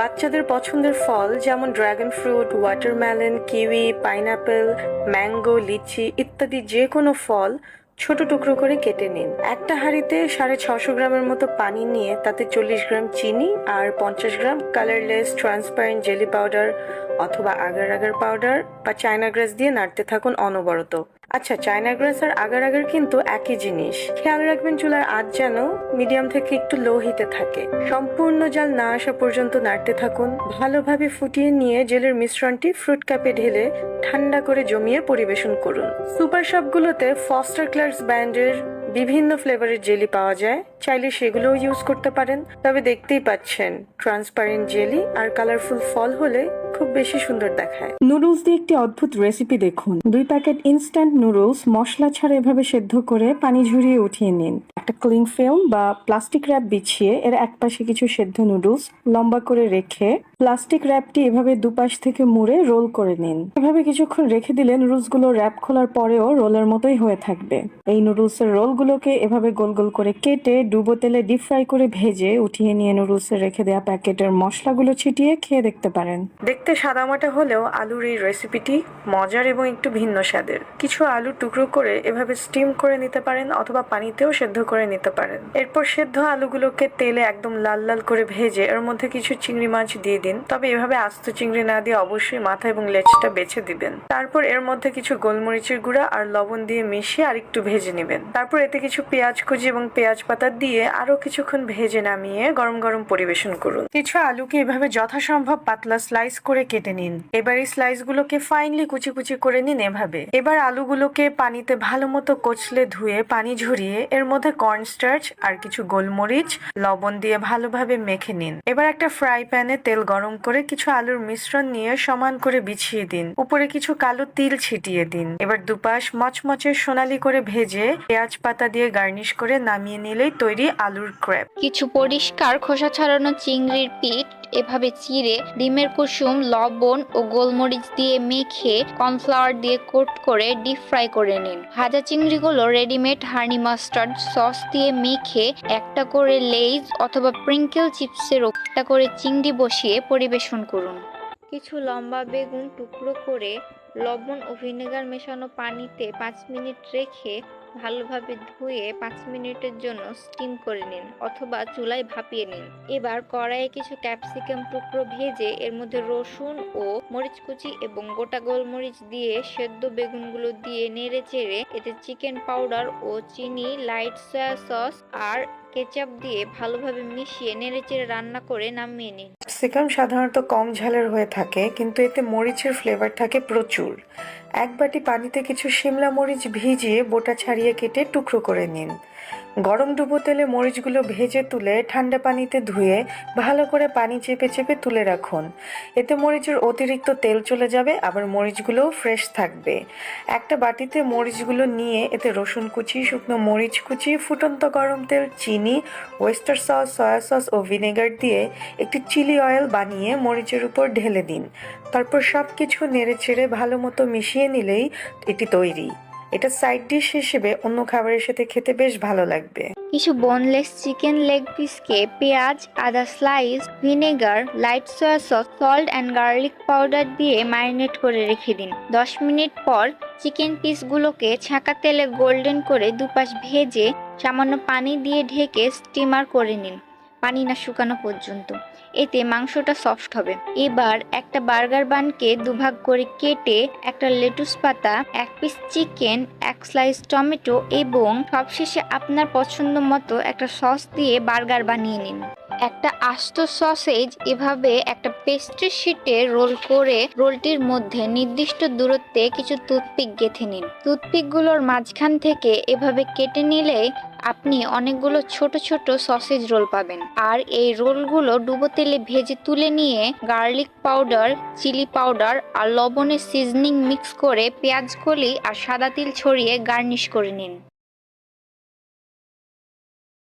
বাচ্চাদের পছন্দের ফল যেমন dragon fruit, watermelon, kiwi, pineapple, mango, lychee ইত্যাদি যে কোনো ফল ছোট টুকরো করে কেটে নিন। একটা হাঁড়িতে সাড়ে ছশো গ্রামের মতো পানি নিয়ে তাতে চল্লিশ গ্রাম চিনি আর পঞ্চাশ gram colourless transparent jelly powder অথবা আগার আগার পাউডার বা চায়না গ্রাস দিয়ে নাড়তে থাকুন অনবরত। আচ্ছা চায়না গ্রাস আর আগার আগার কিন্তু একই জিনিস। খেয়াল রাখবেন চুলার আজ যেন মিডিয়াম থেকে একটু লো হিতে থাকে। সম্পূর্ণ জাল না আসা পর্যন্ত নাড়তে থাকুন। ভালোভাবে ফুটিয়ে নিয়ে জেলের মিশ্রণটি ফ্রুট কাপে ঢেলে ঠান্ডা করে জমিয়ে পরিবেশন করুন। সুপার শপগুলোতে ফস্টার ক্লার্স ব্র্যান্ডের বিভিন্ন ফ্লেভারের জেলি পাওয়া যায়। চাইলে সেগুলোও ইউজ করতে পারেন। তবে দেখতেই পাচ্ছেন ট্রান্সপারেন্ট জেলি আর কালারফুল ফল হলে খুব বেশি সুন্দর দেখায়। নুডলস দিয়ে একটি অদ্ভুত রেসিপি দেখুন। দুই প্যাকেট ইনস্ট্যান্ট নুডলস মশলা ছাড়া এভাবে সেদ্ধ করে পানি ঝরিয়ে উঠিয়ে নিন। একটা ক্লিং ফিল্ম বা প্লাস্টিক র্যাপ বিছিয়ে এর একপাশে কিছু সেদ্ধ নুডলস লম্বা করে রেখে প্লাস্টিক র্যাপটি এভাবে দুপাশ থেকে মুড়ে রোল করে নিন। এভাবে কিছুক্ষণ রেখে দিলে নুডলসগুলো র্যাপ খোলার পরেও রোলের মতোই হয়ে থাকবে। এই নুডলসের রোলগুলোকে এভাবে গোল গোল করে কেটে ডুবো তেলে ডিপ ফ্রাই করে ভেজে উঠিয়ে নিয়ে নুডলসের রেখে দেওয়া প্যাকেটের মশলাগুলো ছিটিয়ে খেয়ে দেখতে পারেন। দেখতে সাদামাটা হলেও আলুর এই রেসিপিটি মজার এবং একটু ভিন্ন স্বাদের। কিছু আলু টুকরো করে এভাবে স্টিম করে নিতে পারেন অথবা পানিতেও সেদ্ধ করে নিতে পারেন। এরপর সেদ্ধ আলুগুলোকে তেলে একদম লাল লাল করে ভেজে এর মধ্যে কিছু চিংড়ি মাছ দিয়ে দিন। তবে এভাবে আস্ত চিংড়ি না দিয়ে অবশ্যই মাথা এবং লেজটা বেছে দিবেন। তারপর এর মধ্যে কিছু গোলমরিচের গুঁড়া আর লবণ দিয়ে মিশিয়ে আর একটু ভেজে নেবেন। তারপর এতে কিছু পেঁয়াজ কুচি এবং পেঁয়াজ পাতা দিয়ে আরও কিছুক্ষণ ভেজে নামিয়ে গরম গরম পরিবেশন করুন। কিছু আলুকে এভাবে যথাসম্ভব পাতলা স্লাইস করে কেটে নিন। এবার এই স্লাইস গুলোকে ফাইনলি কুচি কুচি করে নিন এভাবে। এবার আলুগুলোকে পানিতে ভালো মতো কচলে ধুয়ে, পানি ঝরিয়ে এর মধ্যে কর্নস্টার্চ আর কিছু গোলমরিচ লবণ দিয়ে ভালোভাবে মেখে নিন। এবার একটা ফ্রাই প্যানে তেল গরম করে কিছু আলুর মিশ্রণ নিয়ে সমান করে বিছিয়ে দিন। উপরে কিছু কালো তিল ছিটিয়ে দিন। এবার দুপাশ মচমচে সোনালি করে ভেজে পেঁয়াজ পাতা দিয়ে গার্নিশ করে নামিয়ে নিলেই তৈরি আলুর ক্র্যাপ কিছু পরিষ্কার খোসা ছাড়ানো চিংড়ির পিঠ এভাবে চিড়ে ডিমের কুসুম, লবণ ও গোলমরিচ দিয়ে মেখে কর্নফ্লাওয়ার দিয়ে কোট করে ডিপ ফ্রাই করে নিন। ভাজা চিংড়িগুলো রেডিমেড হানি মাস্টার্ড সস দিয়ে মেখে একটা করে লেইজ অথবা প্রিঙ্কেল চিপসের একটা করে চিংড়ি বসিয়ে পরিবেশন করুন। কিছু লম্বা বেগুন টুকরো করে লবণ ও ভিনেগার মেশানো পানিতে পাঁচ মিনিট রেখে ভালোভাবে ধুয়ে পাঁচ মিনিটের জন্য স্টিম করে নিন অথবা চুলায় ভাপিয়ে নিন। এবার কড়াইয়ে কিছু ক্যাপসিকাম টুকরো ভেজে এর মধ্যে রসুন ও মরিচ কুচি এবং গোটা গোলমরিচ দিয়ে সেদ্ধ বেগুনগুলো দিয়ে নেড়ে চেড়ে এতে চিকেন পাউডার ও চিনি লাইট সয়া সস আর কেচাপ দিয়ে ভালোভাবে মিশিয়ে নেড়ে চেড়ে রান্না করে নামিয়ে নিন। ক্যাপসিকাম সাধারণত কম ঝালের হয়ে থাকে কিন্তু এতে মরিচের ফ্লেভার থাকে প্রচুর। এক বাটি পানিতে কিছু শিমলা মরিচ ভিজিয়ে বোটা ছাড়িয়ে কেটে টুকরো করে নিন। গরম ডুবো তেলে মরিচগুলো ভেজে তুলে ঠান্ডা পানিতে ধুয়ে ভালো করে পানি চেপে চেপে তুলে রাখুন। এতে মরিচের অতিরিক্ত তেল চলে যাবে, আবার মরিচগুলোও ফ্রেশ থাকবে। একটা বাটিতে মরিচগুলো নিয়ে এতে রসুন কুচি, শুকনো মরিচ কুচি, ফুটন্ত গরম তেল, চিনি ওয়েস্টার সস সয়া সস ও ভিনেগার দিয়ে একটি চিলি অয়েল বানিয়ে মরিচের উপর ঢেলে দিন। তারপর সব কিছু নেড়ে চেড়ে ভালো মতো মিশিয়ে নিলেই এটি তৈরি। এটা সাইড ডিশ হিসেবে অন্য খাবারের সাথে খেতে বেশ ভালো লাগবে। কিছু বোনলেস চিকেন লেগ পিসকে পেঁয়াজ, আদা slice vinegar light soya sauce salt and garlic powder দিয়ে ম্যারিনেট করে রেখে দিন। দশ মিনিট পর চিকেন পিসগুলোকে ছাঁকা তেলে গোল্ডেন করে দুপাশ ভেজে সামান্য পানি দিয়ে ঢেকে স্টিমার করে নিন। পানি না শুকানো পর্যন্ত। এতে মাংসটা সফট হবে। এবার একটা বার্গার বানকে দুভাগ করে কেটে একটা লেটুস পাতা, এক পিস চিকেন এক স্লাইস টমেটো এবং সবশেষে আপনার পছন্দ মতো একটা সস দিয়ে বার্গার বানিয়ে নিন। একটা আস্ত সসেজ এভাবে একটা পেস্ট্রি শিটে রোল করে রোলটির মধ্যে নির্দিষ্ট দূরত্বে কিছু টুথপিক গেঁথে নিন। টুথপিকগুলোর মাঝখান থেকে এভাবে কেটে নিলে আপনি অনেকগুলো ছোট ছোট সসেজ রোল পাবেন। আর এই রোলগুলো ডুবো তেলে ভেজে তুলে নিয়ে গার্লিক পাউডার চিলি পাউডার আর লবণের সিজনিং মিক্স করে পেঁয়াজ কলি আর সাদা তিল ছড়িয়ে গার্নিশ করে নিন।